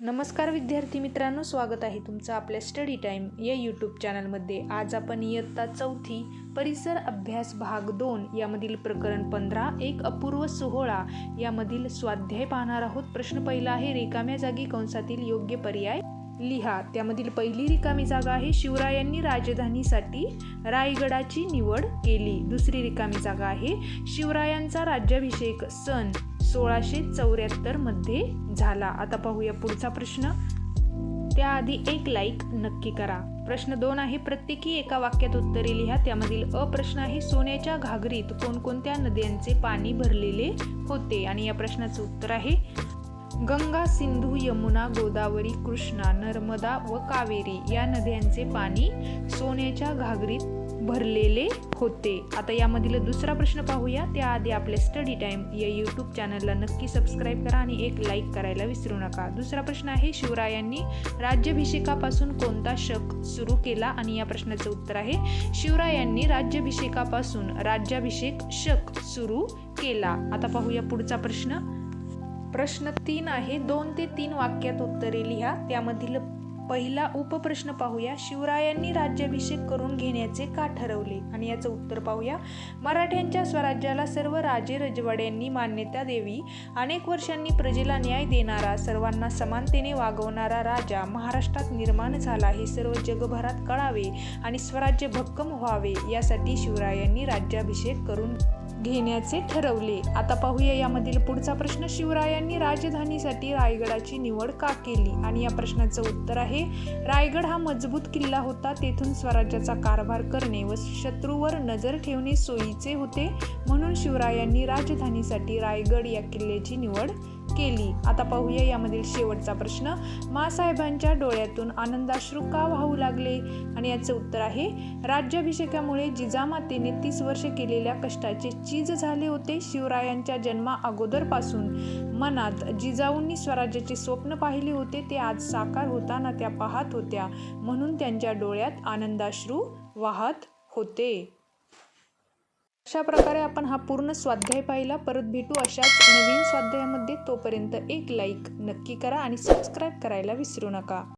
नमस्कार विद्यार्थी मित्रांनो स्वागत आहे तुमचं आपल्या स्टडी टाईम या यूट्यूब चॅनलमध्ये आज आपण इयत्ता चौथी परिसर अभ्यास भाग दोन यामधील प्रकरण पंधरा एक अपूर्व सोहळा यामधील स्वाध्याय पाहणार आहोत. प्रश्न पहिला आहे रिकाम्या जागी कंसातील योग्य पर्याय लिहा. त्यामधील पहिली रिकामी जागा आहे शिवरायांनी राजधानीसाठी रायगडाची निवड केली. दुसरी रिकामी जागा आहे शिवरायांचा राज्याभिषेक सन सोळाशे चौऱ्याहत्तरमध्ये झाला. आता पाहूया पुढचा प्रश्न. त्याआधी एक लाईक नक्की करा. प्रश्न दोन आहे प्रत्येकी एका वाक्यात उत्तरे लिहा. त्यामधील अ प्रश्न आहे सोन्याच्या घागरीत कोणकोणत्या नद्यांचे पाणी भरलेले होते? आणि या प्रश्नाचं उत्तर आहे गंगा सिंधू यमुना गोदावरी कृष्णा नर्मदा व कावेरी या नद्यांचे पाणी सोन्याच्या घागरीत भरलेले होते. आता यामधील दुसरा प्रश्न पाहूया. त्याआधी आपले स्टडी टाइम या यूट्यूब चॅनलला नक्की सबस्क्राईब करा आणि एक लाईक करायला विसरू नका. दुसरा प्रश्न आहे शिवरायांनी राज्याभिषेकापासून कोणता शक सुरू केला? आणि या प्रश्नाचं उत्तर आहे शिवरायांनी राज्याभिषेकापासून राज्याभिषेक शक सुरू केला. आता पाहूया पुढचा प्रश्न. प्रश्न तीन आहे. दोन ते तीन वाक्यात उत्तरे लिहा. त्यामधील पहिला उपप्रश्न पाहूया. शिवरायांनी राज्याभिषेक करून घेण्याचे का ठरवले? आणि याचं उत्तर पाहूया. मराठ्यांच्या स्वराज्याला सर्व राजे रजवाड्यांनी मान्यता देवी अनेक वर्षांनी प्रजेला न्याय देणारा सर्वांना समानतेने वागवणारा राजा महाराष्ट्रात निर्माण झाला. हे सर्व जगभरात कळावे आणि स्वराज्य भक्कम व्हावे यासाठी शिवरायांनी राज्याभिषेक करून घेण्याचे ठरवले. आता पाहूया यामधील पुढचा प्रश्न. शिवरायांनी राजधानीसाठी रायगडाची निवड का केली? आणि या प्रश्नाचं उत्तर आहे रायगड हा मजबूत किल्ला होता तेथून स्वराज्याचा कारभार करणे व शत्रूवर नजर ठेवणे सोयीचे होते. म्हणून शिवरायांनी राजधानीसाठी रायगड या किल्ल्याची निवड केली. आता पाहूया यामधील शेवटचा प्रश्न. मासाहेबांच्या डोळ्यातून आनंदाश्रू का वाहू लागले? आणि याचे उत्तर आहे राज्याभिषेकामुळे जिजामातेने तीस वर्षे केलेल्या कष्टाचे चीज झाले होते शिवरायांच्या जन्मा अगोदरपासून. मनात जिजाऊंनी स्वराज्याचे स्वप्न पाहिले होते ते आज साकार होताना त्या पाहत होत्या. म्हणून त्यांच्या डोळ्यात आनंदाश्रू वाहत होते. अशा प्रकारे आपण हा पूर्ण स्वाध्याय पाहिला. परत भेटू अशाच नवीन स्वाध्यायामध्ये. तोपर्यंत एक लाईक नक्की करा आणि सबस्क्राईब करायला विसरू नका.